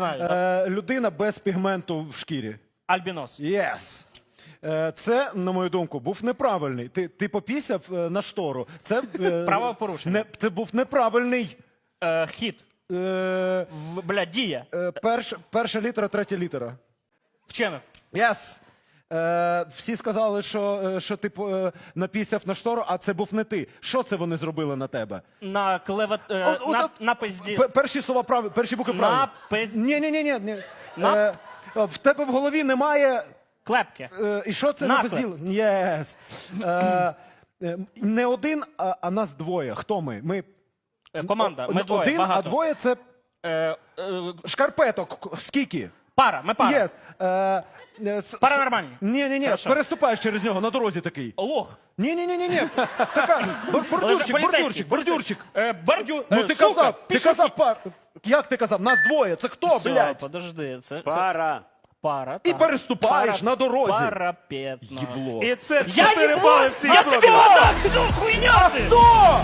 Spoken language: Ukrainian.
Е, людина без пігменту в шкірі. Альбінос. Yes. Е, Це, на мою думку, був неправильний. Ти, ти попісяв е, на штору. Це, е, Правопорушення. Не, це був неправильний. Е, хід. Е, В, бля, дія. е, перш, перша літера, третя літера. Вчених. Yes. Е, всі сказали, що, е, що ти е, напісяв на штору, а це був не ти. Що це вони зробили на тебе? На клевет... Е, от- на, от- на пизді. П- перші слова праві, перші букви На правильні. пиз- Ні, ні, ні, ні. ні. На- Е, в тебе в голові немає. Клепки. Е, і що це Наклеп. не безділ? Yes. Е, е, не один, а, а нас двоє. Хто ми? Ми Е, Команда. О- Ми двоє. один, багато. а двоє це Е, е, шкарпеток. Скільки? Пара. Ми пара. Yes. Е, е, с- Паранормальні. Ні, ні, ні. Хорошо. Переступаєш через нього на дорозі такий. Лох. Ні, ні, ні, ні, ні. Така бор- бордюрчик, бордюрчик, бордюрчик. Е, бордю... Ну е, ти сука, казав, ти казав пар. Як ти казав? Нас двоє. Це хто, Все, блядь? подожди. Це Пара. пара. І так. переступаєш на дорозі. Парапетно. Єбло. І це Я 4 їбу! бали в цій Я тобі отдам всю хуйню! ти! Хто?